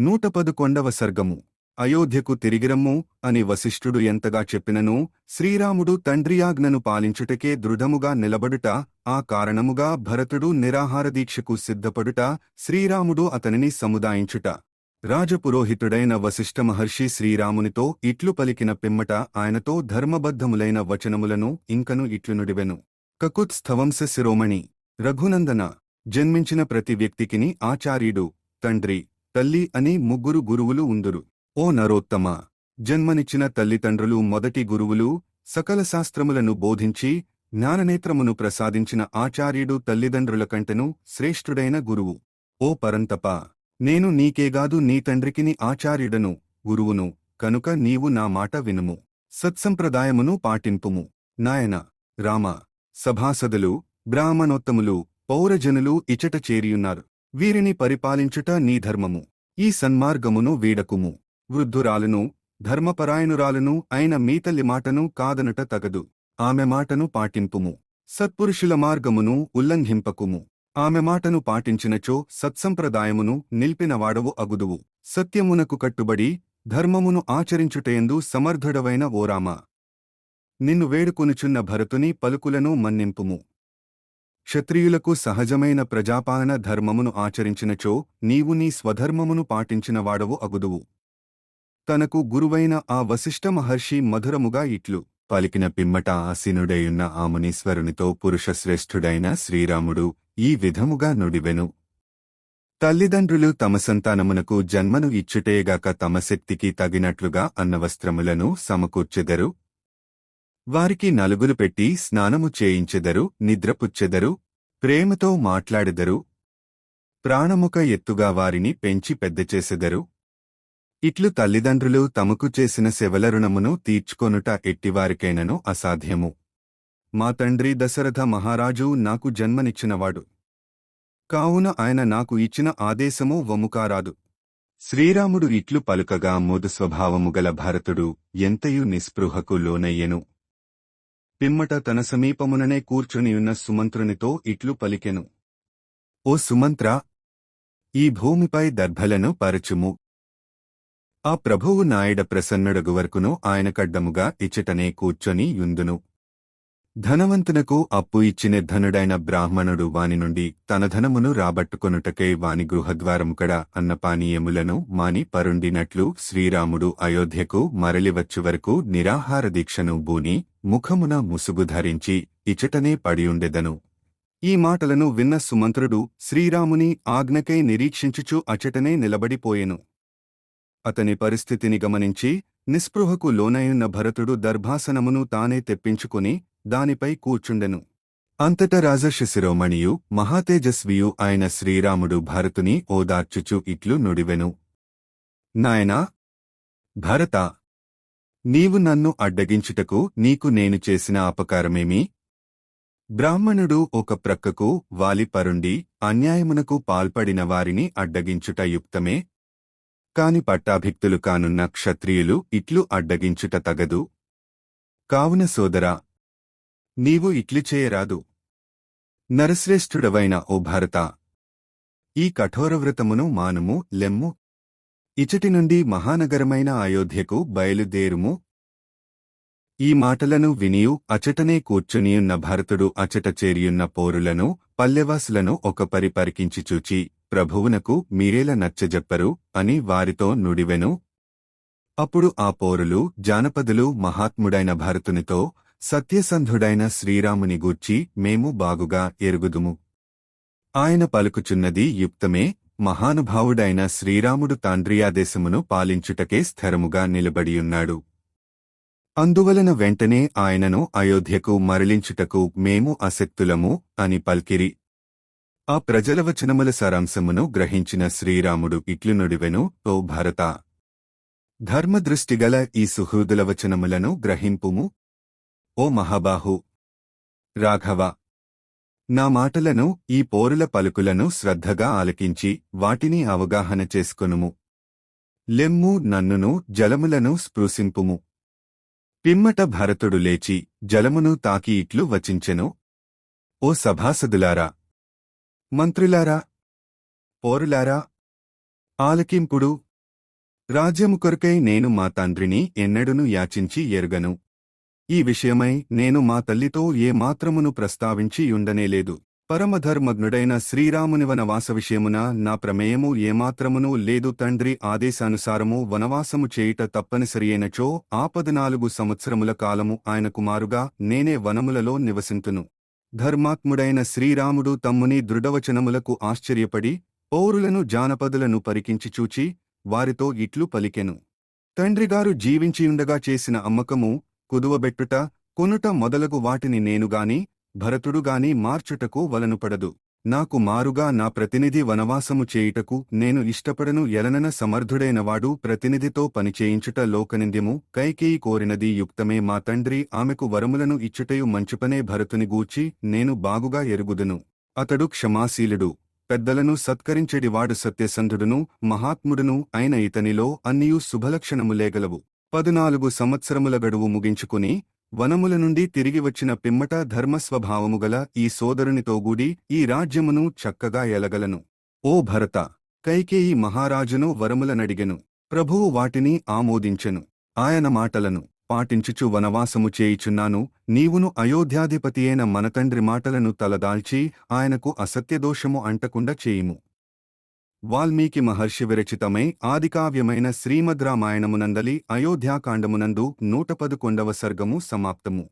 నూట పదకొండవ సర్గము. అయోధ్యకు తిరిగిరమ్ము అని వశిష్ఠుడు ఎంతగా చెప్పినను శ్రీరాముడు తండ్రియాజ్ఞను పాలించుటకే దృఢముగా నిలబడుట ఆ కారణముగా భరతుడు నిరాహారదీక్షకు సిద్ధపడుట శ్రీరాముడు అతనిని సముదాయించుట. రాజపురోహితుడైన వశిష్ఠ మహర్షి శ్రీరామునితో ఇట్లు పలికిన పిమ్మట ఆయనతో ధర్మబద్ధములైన వచనములను ఇంకను ఇట్లు నుడివెను కకుత్ స్థవంస శిరోమణి రఘునందన జన్మించిన ప్రతి వ్యక్తికిని ఆచార్యుడు తండ్రి తల్లి అని ముగ్గురు గురువులు ఉందురు. ఓ నరోత్తమ! జన్మనిచ్చిన తల్లిదండ్రులు మొదటి గురువులు సకల శాస్త్రములను బోధించి జ్ఞాననేత్రమును ప్రసాదించిన ఆచార్యుడు తల్లిదండ్రుల కంటెను శ్రేష్ఠుడైన గురువు. ఓ పరంతప! నేను నీకేగాదు నీ తండ్రికిని ఆచార్యుడను గురువును కనుక నీవు నా మాట వినుము. సత్సంప్రదాయమును పాటింపుము. నాయన! రామ! సభాసదులు బ్రాహ్మణోత్తములు పౌరజనులు ఇచట చేరియున్నారు. వీరిని పరిపాలించుట నీ ధర్మము. ఈ సన్మార్గమును వీడకుము. వృద్ధురాలును ధర్మపరాయణురాలును అయిన మీతల్లి మాటను కాదనట తగదు. ఆమె మాటను పాటింపుము. సత్పురుషుల మార్గమును ఉల్లంఘింపకుము. ఆమె మాటను పాటించినచో సత్సంప్రదాయమును నిల్పినవాడవు అగుదువు. సత్యమునకు కట్టుబడి ధర్మమును ఆచరించుటయందు సమర్థుడవైన ఓరామ. నిన్ను వేడుకొనుచున్న భరతుని పలుకులను మన్నింపుము. క్షత్రియులకు సహజమైన ప్రజాపాలన ధర్మమును ఆచరించినచో నీవు నీ స్వధర్మమును పాటించినవాడవు అగుదువు. తనకు గురువైన ఆ వశిష్ఠ మహర్షి మధురముగా ఇట్లు. పలికిన పిమ్మట ఆసీనుడైయున్న ఆ మునీశ్వరునితో పురుషశ్రేష్ఠుడైన శ్రీరాముడు ఈ విధముగా నుడివెను. తల్లిదండ్రులు తమ సంతానమునకు జన్మను ఇచ్చుటేగాక తమ శక్తికి తగినట్లుగా అన్నవస్త్రములను సమకూర్చెదరు. వారికి నలుగులు పెట్టి స్నానము చేయించెదరు నిద్రపుచ్చెదరు ప్రేమతో మాట్లాడెదరు ప్రాణముక ఎత్తుగా వారిని పెంచి పెద్దచేసెదరు. ఇట్లు తల్లిదండ్రులు తమకు చేసిన శెవల రుణమును తీర్చుకొనుట ఎట్టివారికైనను అసాధ్యము. మా తండ్రి దశరథ మహారాజు నాకు జన్మనిచ్చినవాడు. కావున ఆయన నాకు ఇచ్చిన ఆదేశము వముకారాదు. శ్రీరాముడు ఇట్లు పలుకగా మోదు స్వభావము గల భరతుడు ఎంతయు నిస్పృహకు లోనయ్యెను. పిమ్మట తన సమీపముననే కూర్చునియున్న సుమంత్రునితో ఇట్లు పలికెను. ఓ సుమంత్ర ఈ భూమిపై దర్భలను పరచుము. ఆ ప్రభువు నాయుడ ప్రసన్నుడగు వరకును ఆయన కడ్డముగా ఇచ్చటనే కూర్చొని యుందును. ధనవంతునకు అప్పు ఇచ్చిన ధనుడైన బ్రాహ్మణుడు వాని నుండి తన ధనమును రాబట్టుకొనుటకై వాని గృహద్వారముకడ అన్న పానీయములను మాని పరుండినట్లు శ్రీరాముడు అయోధ్యకు మరలివచ్చు వరకు నిరాహార దీక్షను బూని ముఖమున ముసుగు ధరించి ఇచటనే పడియుండెదను. ఈ మాటలను విన్న సుమంత్రుడు శ్రీరాముని ఆజ్ఞకై నిరీక్షించుచు అచటనే నిలబడిపోయెను. అతని పరిస్థితిని గమనించి నిస్పృహకు లోనయున్న భరతుడు దర్భాసనమును తానే తెప్పించుకుని దానిపై కూర్చుండెను. అంతట రాజశిశిరోమణియు మహాతేజస్వియు ఆయన శ్రీరాముడు భరతుని ఓదార్చుచు ఇట్లు నుడివెను. నాయనా! భరత! నీవు నన్ను అడ్డగించుటకు నీకు నేను చేసిన అపకారమేమి? బ్రాహ్మణుడు ఒక ప్రక్కకు వాలి పరుండి అన్యాయమునకు పాల్పడిన వారిని అడ్డగించుట యుక్తమే. కాని పట్టాభిక్తులు కానున్న క్షత్రియులు ఇట్లు అడ్డగించుట తగదు. కావున సోదరా! నీవు ఇట్లు చేయరాదు. నరశ్రేష్ఠుడవైన ఓ భరత ఈ కఠోరవ్రతమును మానుము లెమ్ము. ఇచటి నుండి మహానగరమైన అయోధ్యకు బయలుదేరుము. ఈ మాటలను వినియు అచటనే కూర్చునియున్న భరతుడు అచట చేరియున్న పోరులను పల్లెవాసులను ఒక పరి పరికించి చూచి ప్రభువునకు మీరేల నచ్చజెప్పరు అని వారితో నుడివెను. అప్పుడు ఆ పోరులు జానపదులు మహాత్ముడైన భరతునితో సత్యసంధుడైన శ్రీరాముని గూర్చి మేము బాగుగా ఎరుగుదుము. ఆయన పలుకుచున్నది యుక్తమే మహానుభావుడైన శ్రీరాముడు తాండ్రియాదేశమును పాలించుటకే స్థిరముగా నిలబడియున్నాడు. అందువలన వెంటనే ఆయనను అయోధ్యకు మరలించుటకు మేము అసక్తులము అని పల్కిరి. ఆ ప్రజల వచనముల సారాంశమును గ్రహించిన శ్రీరాముడు ఇట్లునుడివెను ఓ భరత! ధర్మదృష్టిగల ఈ సుహృదుల వచనములను గ్రహింపుము ఓ మహాబాహు! రాఘవ! నా మాటలను ఈ పోరుల పలుకులను శ్రద్ధగా ఆలకించి వాటిని అవగాహన చేసుకొనుము. లెమ్ము నన్నును జలములను స్పృశింపుము. పిమ్మట భరతుడు లేచి జలమును తాకి ఇట్లు వచించెను. ఓ సభాసదులారా! మంత్రులారా! పోరులారా! ఆలకింపుడు! రాజ్యము కొరకై నేను మా తండ్రిని ఎన్నడును యాచించి ఎరుగను. ఈ విషయమై నేను మా తల్లితో ఏ మాత్రమును ప్రస్తావించి ఉండనేలేదు పరమధర్మజ్ఞుడైన శ్రీరాముని వనవాస విషయమున నా ప్రమేయము ఏమాత్రమునూ లేదు. తండ్రి ఆదేశానుసారము వనవాసము చేయుట తప్పనిసరియైనచో ఆ పదునాలుగు సంవత్సరముల కాలము ఆయన కుమారుగా నేనే వనములలో నివసింతును. ధర్మాత్ముడైన శ్రీరాముడు తమ్ముని దృఢవచనములకు ఆశ్చర్యపడి పౌరులను జానపదులను పరికించి చూచి వారితో ఇట్లు పలికెను. తండ్రిగారు జీవించియుండగా చేసిన అమ్మకము కుదువబెట్టుట కొనుట మొదలగు వాటిని నేనుగాని భరతుడుగాని మార్చుటకు వలనుపడదు. నాకు మారుగా నా ప్రతినిధి వనవాసము చేయుటకు నేను ఇష్టపడను ఎలనన సమర్థుడైనవాడు ప్రతినిధితో పనిచేయించుట లోకనింద్యము కైకేయి కోరినది యుక్తమే మా తండ్రి ఆమెకు వరములను ఇచ్చుటయు మంచుపనే భరతుని గూర్చి నేను బాగుగా ఎరుగుదును. అతడు క్షమాశీలుడు పెద్దలను సత్కరించెడివాడు సత్యసంధుడును మహాత్ముడును అయిన ఇతనిలో అన్నియు శుభలక్షణములేగలవు పదునాలుగు సంవత్సరముల గడువు ముగించుకుని వనముల నుండి తిరిగి వచ్చిన పిమ్మట ధర్మస్వభావముగల ఈ సోదరునితోగూడి ఈ రాజ్యమును చక్కగా ఎలగలను. ఓ భరత కైకేయి మహారాజును వరములనడిగెను ప్రభువు వాటిని ఆమోదించెను. ఆయన మాటలను పాటించుచు వనవాసము చేయిచున్నాను. నీవును అయోధ్యాధిపతియైన మన తండ్రి మాటలను తలదాల్చి ఆయనకు అసత్యదోషము అంటకుండా చేయుము. వాల్మీకి మహర్షి విరచితమై ఆదికావ్యమైన శ్రీమద్ రామాయణమునందలి అయోధ్యాకాండమునందు నూట పదకొండవ సర్గము సమాప్తము.